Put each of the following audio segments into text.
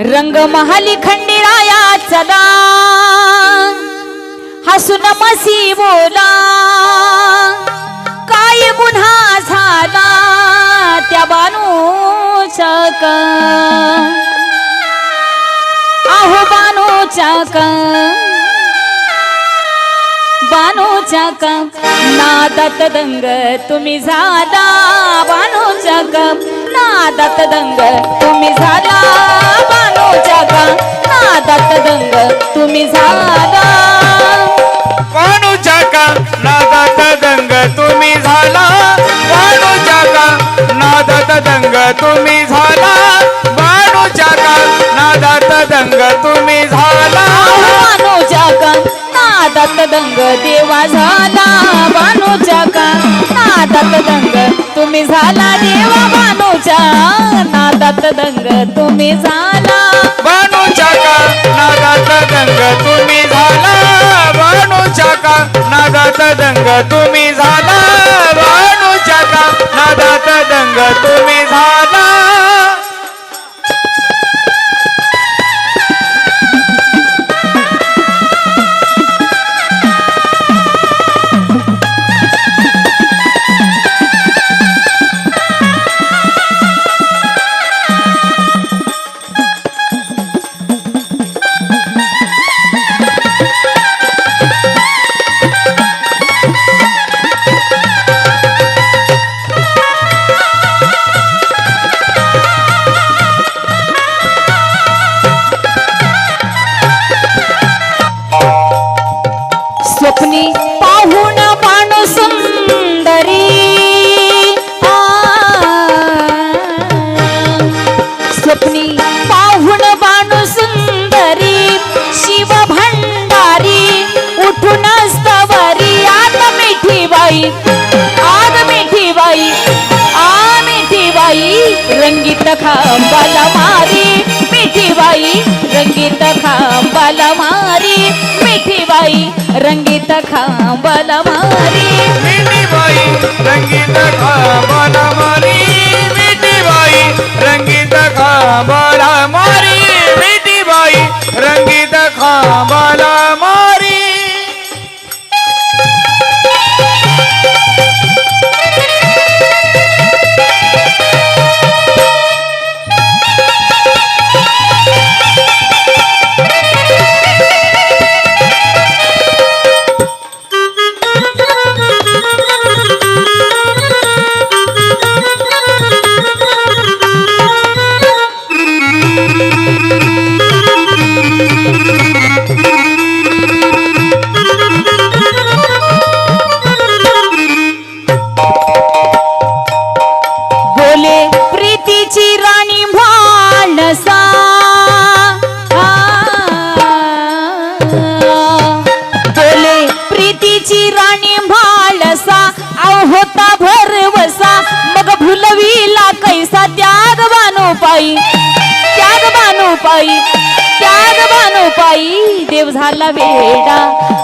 रंग महाली खंडिराया चला. हसून मसी बोला. काय गुन्हा झाला त्या बानूच्या आहो अहो बानूच्या का? बानूच्या ना नादात दंग तुम्ही झाला बानूच्या का? नादात दंग. तुम्ही झाला बानूच्या का नादात दंग. तुम्ही झाला. वाणूच्या का नादात दंग. तुम्ही झाला वाणूच्या का नादात दंग. तुम्ही झाला वाणूच्या का नादात दंग. तुम्ही झाला. बानूच्या का नादात दंग. देवा झाला बानूच्या का नादात दंग. तुम्ही झाला देवा बानूच्या नादात दंग तुम्ही झाला. वाणूच्या का नादात दंग तुम्ही झाला? वाणूच्या का नादात दंग तुम्ही झाला? वाणूच्या का नादात दंग तुम्ही झाला? खांबाला मारी मिठीबाई रंगीत खांबाला मारी मिठीबाई रंगीत खांबाला मारी. मिठीबाई रंगीत खांबाला मारी. बोले प्रीतीची राणी म्हाळसा बोले प्रीतीची राणी म्हाळसा अहो होता भरवसा. मग भुलविला कैसा त्याग बानो पायी. त्याग बानो पायी. त्याग बानो पायी. देव झाला वेडा.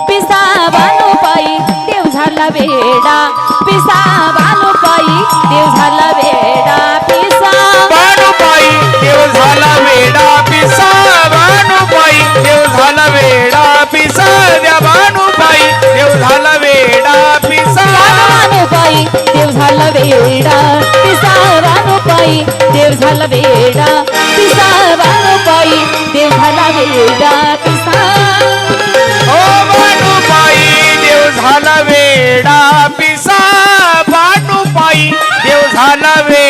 पिसा बानो पायी. झाला वेडा. पिसा बानो पायी देव झाला वेडा. पिसा. बाणूबाई देव झाला वेडा. पिसा बाणूबाई देव झाला वेडा. पिसा द्या बाणूबाई देव झाला वेडा. पिसा. बानो पायी देव झाला वेडा. पिसा पायी देव झाला वेडा. sabe.